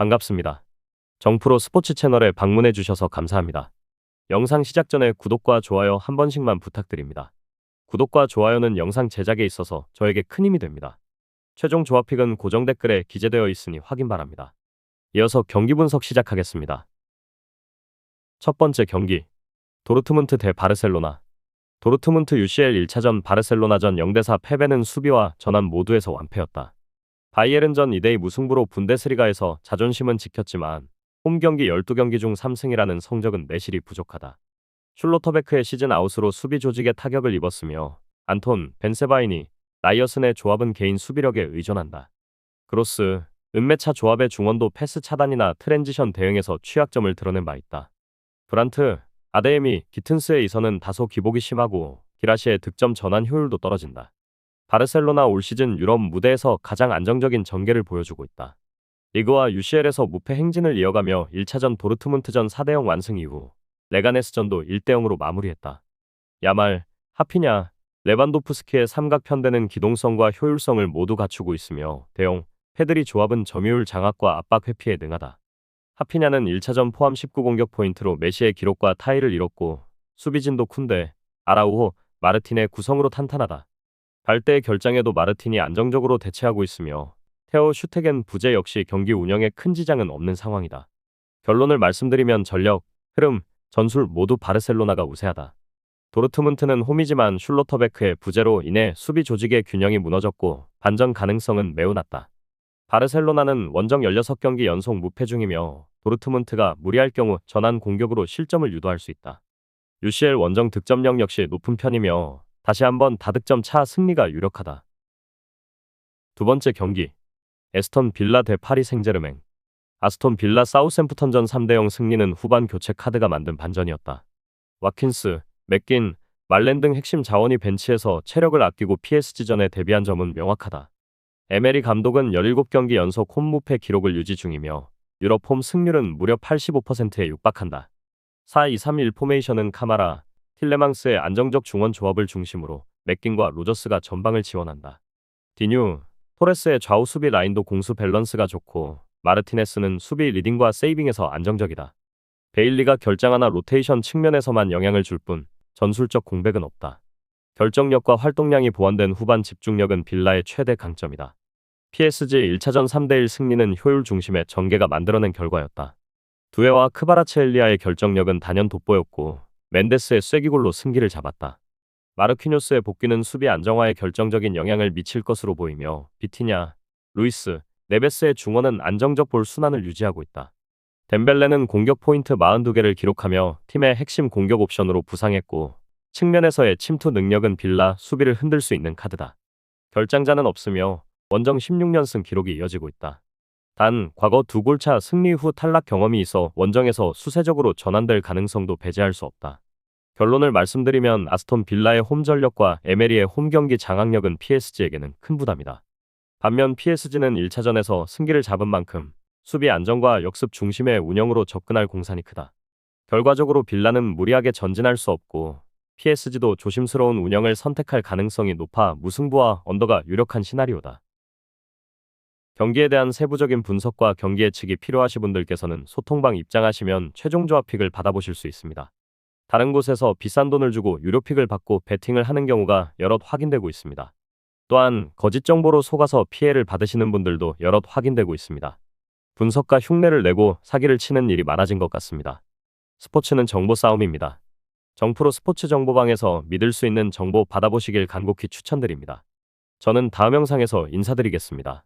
반갑습니다. 정프로 스포츠 채널에 방문해 주셔서 감사합니다. 영상 시작 전에 구독과 좋아요 한 번씩만 부탁드립니다. 구독과 좋아요는 영상 제작에 있어서 저에게 큰 힘이 됩니다. 최종 조합픽은 고정 댓글에 기재되어 있으니 확인 바랍니다. 이어서 경기 분석 시작하겠습니다. 첫 번째 경기. 도르트문트 대 바르셀로나. 도르트문트 UCL 1차전 바르셀로나전 0대4 패배는 수비와 전환 모두에서 완패였다. 바이에른전 2대2 무승부로 분데스리가에서 자존심은 지켰지만 홈 경기 12경기 중 3승이라는 성적은 내실이 부족하다. 슐로터베크의 시즌 아웃으로 수비 조직에 타격을 입었으며 안톤, 벤세바이니, 나이어슨의 조합은 개인 수비력에 의존한다. 그로스, 은매차 조합의 중원도 패스 차단이나 트랜지션 대응에서 취약점을 드러낸 바 있다. 브란트, 아데에미, 기튼스의 이선은 다소 기복이 심하고 기라시의 득점 전환 효율도 떨어진다. 바르셀로나 올 시즌 유럽 무대에서 가장 안정적인 전개를 보여주고 있다. 리그와 UCL에서 무패 행진을 이어가며 1차전 도르트문트전 4대0 완승 이후 레가네스전도 1대0으로 마무리했다. 야말, 하피냐, 레반도프스키의 삼각 편대는 기동성과 효율성을 모두 갖추고 있으며 대용, 페드리 조합은 점유율 장악과 압박 회피에 능하다. 하피냐는 1차전 포함 19공격 포인트로 메시의 기록과 타이를 이뤘고 수비진도 쿤데, 아라우호, 마르틴의 구성으로 탄탄하다. 발대의 결장에도 마르틴이 안정적으로 대체하고 있으며 테오 슈테겐 부재 역시 경기 운영에 큰 지장은 없는 상황이다. 결론을 말씀드리면 전력, 흐름, 전술 모두 바르셀로나가 우세하다. 도르트문트는 홈이지만 슐로터베크의 부재로 인해 수비 조직의 균형이 무너졌고 반전 가능성은 매우 낮다. 바르셀로나는 원정 16경기 연속 무패 중이며 도르트문트가 무리할 경우 전환 공격으로 실점을 유도할 수 있다. UCL 원정 득점력 역시 높은 편이며 다시 한번 다득점 차 승리가 유력하다. 두 번째 경기 에스턴 빌라 대 파리 생제르맹 아스톤 빌라 사우샘프턴전 3대0 승리는 후반 교체 카드가 만든 반전이었다. 와킨스, 맥긴, 말렌 등 핵심 자원이 벤치에서 체력을 아끼고 PSG전에 대비한 점은 명확하다. 에메리 감독은 17경기 연속 홈 무패 기록을 유지 중이며 유럽 홈 승률은 무려 85%에 육박한다. 4-2-3-1 포메이션은 카마라, 틸레망스의 안정적 중원 조합을 중심으로 맥긴과 로저스가 전방을 지원한다. 디뉴, 토레스의 좌우 수비 라인도 공수 밸런스가 좋고 마르티네스는 수비 리딩과 세이빙에서 안정적이다. 베일리가 결장하나 로테이션 측면에서만 영향을 줄 뿐 전술적 공백은 없다. 결정력과 활동량이 보완된 후반 집중력은 빌라의 최대 강점이다. PSG 1차전 3대1 승리는 효율 중심의 전개가 만들어낸 결과였다. 두에와 크바라체엘리아의 결정력은 단연 돋보였고 멘데스의 쐐기골로 승기를 잡았다. 마르퀴뉴스의 복귀는 수비 안정화에 결정적인 영향을 미칠 것으로 보이며 비티냐, 루이스, 네베스의 중원은 안정적 볼 순환을 유지하고 있다. 덴벨레는 공격 포인트 42개를 기록하며 팀의 핵심 공격 옵션으로 부상했고 측면에서의 침투 능력은 빌라 수비를 흔들 수 있는 카드다. 결장자는 없으며 원정 16연승 기록이 이어지고 있다. 단 과거 두 골차 승리 후 탈락 경험이 있어 원정에서 수세적으로 전환될 가능성도 배제할 수 없다. 결론을 말씀드리면 아스톤 빌라의 홈 전력과 에메리의 홈 경기 장악력은 PSG에게는 큰 부담이다. 반면 PSG는 1차전에서 승기를 잡은 만큼 수비 안정과 역습 중심의 운영으로 접근할 공산이 크다. 결과적으로 빌라는 무리하게 전진할 수 없고 PSG도 조심스러운 운영을 선택할 가능성이 높아 무승부와 언더가 유력한 시나리오다. 경기에 대한 세부적인 분석과 경기 예측이 필요하신 분들께서는 소통방 입장하시면 최종 조합 픽을 받아보실 수 있습니다. 다른 곳에서 비싼 돈을 주고 유료 픽을 받고 베팅을 하는 경우가 여럿 확인되고 있습니다. 또한 거짓 정보로 속아서 피해를 받으시는 분들도 여럿 확인되고 있습니다. 분석가 흉내를 내고 사기를 치는 일이 많아진 것 같습니다. 스포츠는 정보 싸움입니다. 정프로 스포츠 정보방에서 믿을 수 있는 정보 받아보시길 간곡히 추천드립니다. 저는 다음 영상에서 인사드리겠습니다.